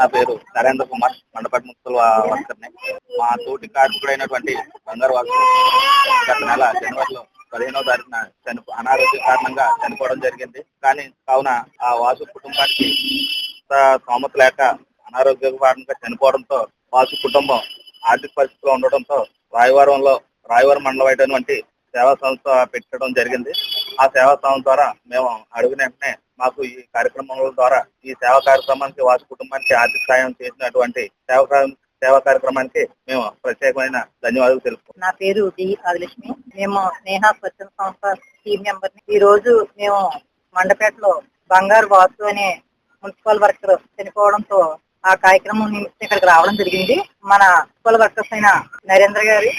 నా పేరు నరేంద్ర కుమార్ మండపట్ మున్సిపల్ వర్కర్ని. మా తోటి కార్మికుడైనటువంటి బంగారు వాసు గత నెల జనవరిలో పదిహేనో తారీఖున చని అనారోగ్య కారణంగా చనిపోవడం జరిగింది. కానీ కావున ఆ వాసు కుటుంబానికి సోమత లేక అనారోగ్య కారణంగా చనిపోవడంతో వాసు కుటుంబం ఆర్థిక పరిస్థితిలో ఉండడంతో రాయవరంలో రాయవరం మండలం అయినటువంటి సేవా సంస్థ పెట్టడం జరిగింది. ఆ సేవా సంస్థ ద్వారా మేము అడుగున వెంటనే మాకు ఈ కార్యక్రమం ద్వారా ఈ సేవా కార్యక్రమానికి వాసు కుటుంబానికి ఆర్థిక సాయం చేసినటువంటి సేవా సేవా కార్యక్రమానికి మేము ప్రత్యేకమైన ధన్యవాదాలు తెలుపుకుంటున్నాం. నా పేరు డి ఆదిలక్ష్మి. మేము స్నేహ స్వచ్ఛంద సంస్థ టీం మెంబర్ని. ఈ రోజు మేము మండపేటలో బంగారు వాసు అనే మున్సిపల్ వర్కర్ చనిపోవడంతో ఆ కార్యక్రమం నిమిత్తం ఇక్కడికి రావడం జరిగింది. మన మున్సిపల్ వర్కర్స్ అయిన నరేంద్ర గారు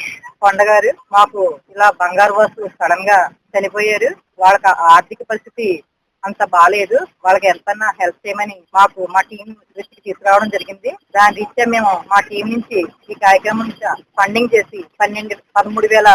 కొండ గారు మాకు ఇలా బంగారు వాసు సడన్గా చనిపోయారు. వాళ్ళకి ఆర్థిక పరిస్థితి అంత బాగాలేదు వాళ్ళకి ఎంతన్నా హెల్ప్ చేయమని మాకు మా టీం దృష్టికి తీసుకురావడం జరిగింది. దాని రీత్యా మేము మా టీం నుంచి ఈ కార్యక్రమం నుంచి ఫండింగ్ చేసి పన్నెండు పదమూడు వేల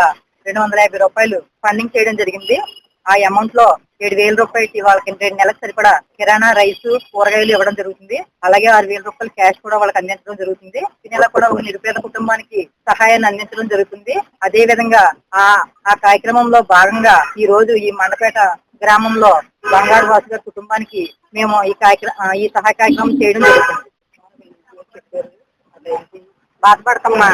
రెండు వందల యాభై రూపాయలు ఫండింగ్ చేయడం జరిగింది. ఆ అమౌంట్లో ఏడు వేల రూపాయలు వాళ్ళకి రెండు నెలలకు సరిపడా కిరాణా రైస్ కూరగాయలు ఇవ్వడం జరుగుతుంది. అలాగే ఆరు వేల రూపాయలు క్యాష్ కూడా వాళ్ళకి అందించడం జరుగుతుంది. ఈ నెల కూడా ఒక నిరుపేద కుటుంబానికి సహాయాన్ని అందించడం జరుగుతుంది. అదే విధంగా ఆ ఆ కార్యక్రమంలో భాగంగా ఈ రోజు ఈ మండపేట గ్రామంలో బంగారు వాసు గారి కుటుంబానికి మేము ఈ కార్యక్రమం ఈ సహాయ కార్యక్రమం చేయడం జరుగుతుంది. బాధపడతామా